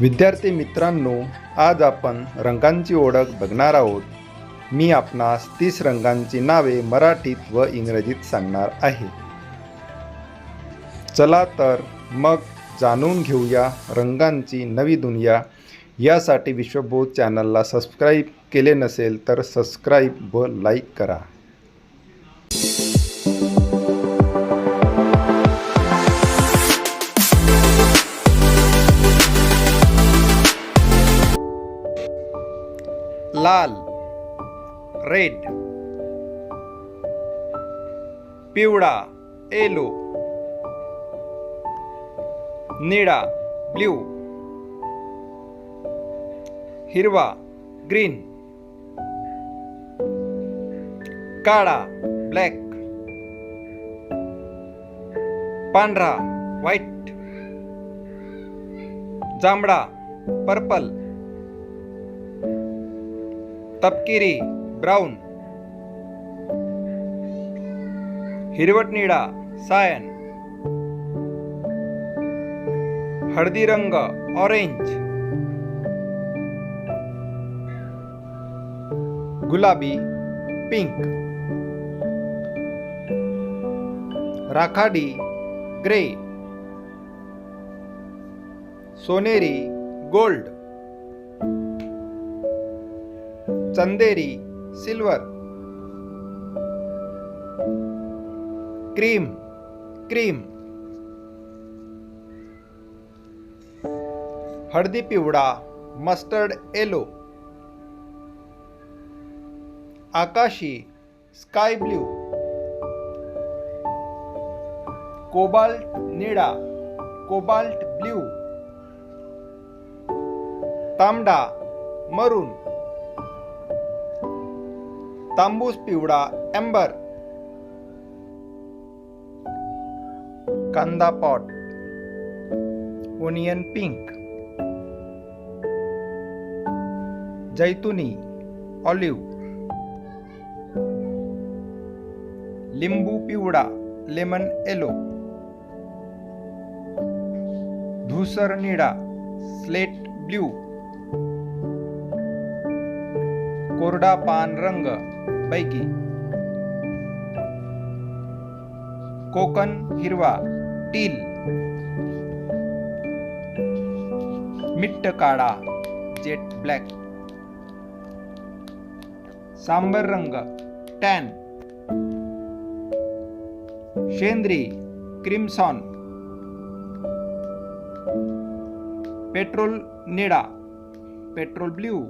विद्यार्थी मित्रांनो आज आपण रंगांची ओळख बघणार आहोत. मी आपणास तीस रंगांची नावे मराठीत व इंग्रजीत सांगणार आहे. चला तर मग जाणून घेऊया रंगांची नवी दुनिया. यासाठी विश्वबोध चॅनलला सबस्क्राईब केले नसेल तर सबस्क्राईब व लाईक करा. लाल रेड पिवळा येलो निळा ब्ल्यू हिरवा ग्रीन काळा ब्लॅक पांढरा व्हाईट जांभळा पर्पल तपकिरी ब्राऊन. हिरवट निळा सायन. हळदी रंग ऑरेंज. गुलाबी पिंक. राखाडी ग्रे. सोनेरी गोल्ड. चंदेरी सिल्वर. Cream cream. हळदी पिवळा मस्टर्ड येलो. आकाशी स्काय ब्ल्यू कोबाल्ट निळा. कोबाल्ट ब्ल्यू तांबडा मरून. तांबूस पिवळा एम्बर. कांदा पॉट. Onion pink. जैतुनी ऑलिव्ह. लिंबू पिवळा लेमन येलो. धूसर निळा स्लेट ब्ल्यू. कोरडा पान रंग पैकी. कोकण हिरवा टील. मिट्ट काळा जेट ब्लॅक. सांबर रंग टॅन. शेंद्री क्रिमसॉन. पेट्रोल निळा पेट्रोल ब्ल्यू.